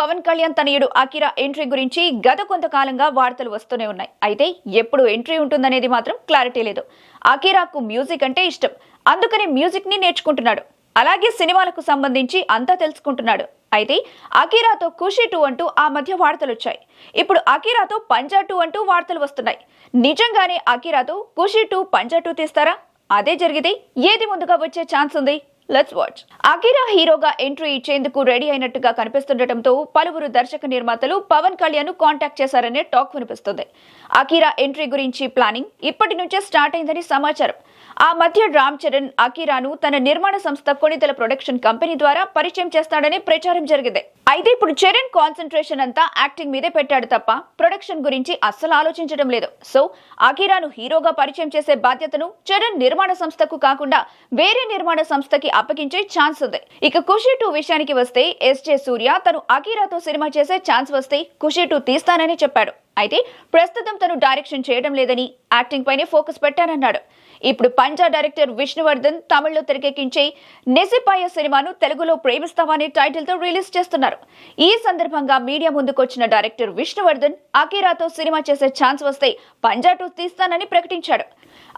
పవన్ కళ్యాణ్ తనయుడు Akira entry గురించి గత కొంతకాలంగా వార్తలు వస్తూనే ఉన్నాయి. అయితే ఎప్పుడు ఎంట్రీ ఉంటుందనేది మాత్రం క్లారిటీ లేదు. అకిరాకు మ్యూజిక్ అంటే ఇష్టం. అందుకని మ్యూజిక్ని నేర్చుకుంటున్నాడు. అలాగే సినిమాలకు సంబంధించి అంతా తెలుసుకుంటున్నాడు. అయితే అకీరాతో ఖుషి టూ అంటూ ఆ మధ్య వార్తలు వచ్చాయి ఇప్పుడు అకీరాతో పంజా టూ అంటూ వార్తలు వస్తున్నాయి. నిజంగానే అకీరాతో ఖుషి టూ పంజా టూ తీస్తారా? అదే జరిగితే ఏది ముందుగా వచ్చే ఛాన్స్ ఉంది? లెట్స్ వాచ్ అకిరా హీరోగా ఎంట్రీ ఇచ్చేందుకు రెడీ అయినట్టుగా కనిపిస్తుండటంతో పలువురు దర్శక నిర్మాతలు పవన్ కళ్యాణ్ కాంటాక్ట్ చేశారనే టాక్ వినిపిస్తుంది. అకిరా ఎంట్రీ గురించి ప్లానింగ్ ఇప్పటి నుంచే స్టార్ట్ అయిందని సమాచారం. ఆ మధ్య రామ్ చరణ్ అకిరాను తన నిర్మాణ సంస్థ కొణిదల ప్రొడక్షన్ కంపెనీ ద్వారా పరిచయం చేస్తాడని ప్రచారం జరిగింది. అయితే ఇప్పుడు చరణ్ కాన్సన్ట్రేషన్ అంతా యాక్టింగ్ మీదే పెట్టాడు తప్ప ప్రొడక్షన్ గురించి అస్సలు ఆలోచించడం లేదు. సో అకిరాను హీరోగా పరిచయం చేసే బాధ్యతను చరణ్ నిర్మాణ సంస్థకు కాకుండా వేరే నిర్మాణ సంస్థకి అప్పగించే ఛాన్స్ ఉంది. ఇక ఖుషి టూ విషయానికి వస్తే ఎస్జే సూర్య తను అకీరాతో సినిమా చేసే ఛాన్స్ వస్తే ఖుషి టూ తీస్తానని చెప్పాడు. అయితే ప్రస్తుతం తను డైరెక్షన్ చేయడం లేదని యాక్టింగ్ పైనే ఫోకస్ పెట్టానన్నాడు. ఇప్పుడు పంజా డైరెక్టర్ విష్ణువర్ధన్ తమిళ్ళో తెరకెక్కించే నెసిపాయ సినిమాను తెలుగులో ప్రేమిస్తామనే టైటిల్తో టైటిల్తో రిలీజ్ చేస్తున్నారు. ఈ సందర్భంగా మీడియా ముందుకొచ్చిన డైరెక్టర్ విష్ణువర్ధన్ అకీరాతో సినిమా చేసే ఛాన్స్ వస్తే పంజా తీస్తానని ప్రకటించాడు.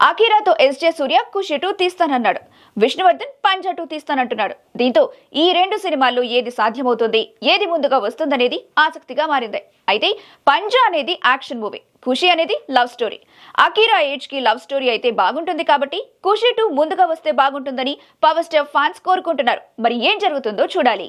అఖీరాతో S J Surya Kushi two తీస్తానన్నాడు. Vishnuvardhan పంజా టూ తీస్తానంటున్నాడు. దీంతో ఈ రెండు సినిమాల్లో ఏది సాధ్యమవుతుంది ఏది ముందుగా వస్తుందనేది ఆసక్తిగా మారింది. అయితే పంజా అనేది యాక్షన్ మూవీ ఖుషి అనేది లవ్ స్టోరీ. అకీరా ఏజ్కి లవ్ స్టోరీ అయితే బాగుంటుంది కాబట్టి ఖుషి టూ ముందుగా వస్తే బాగుంటుందని పవర్ స్టార్ ఫ్యాన్స్ కోరుకుంటున్నారు. మరి ఏం జరుగుతుందో చూడాలి.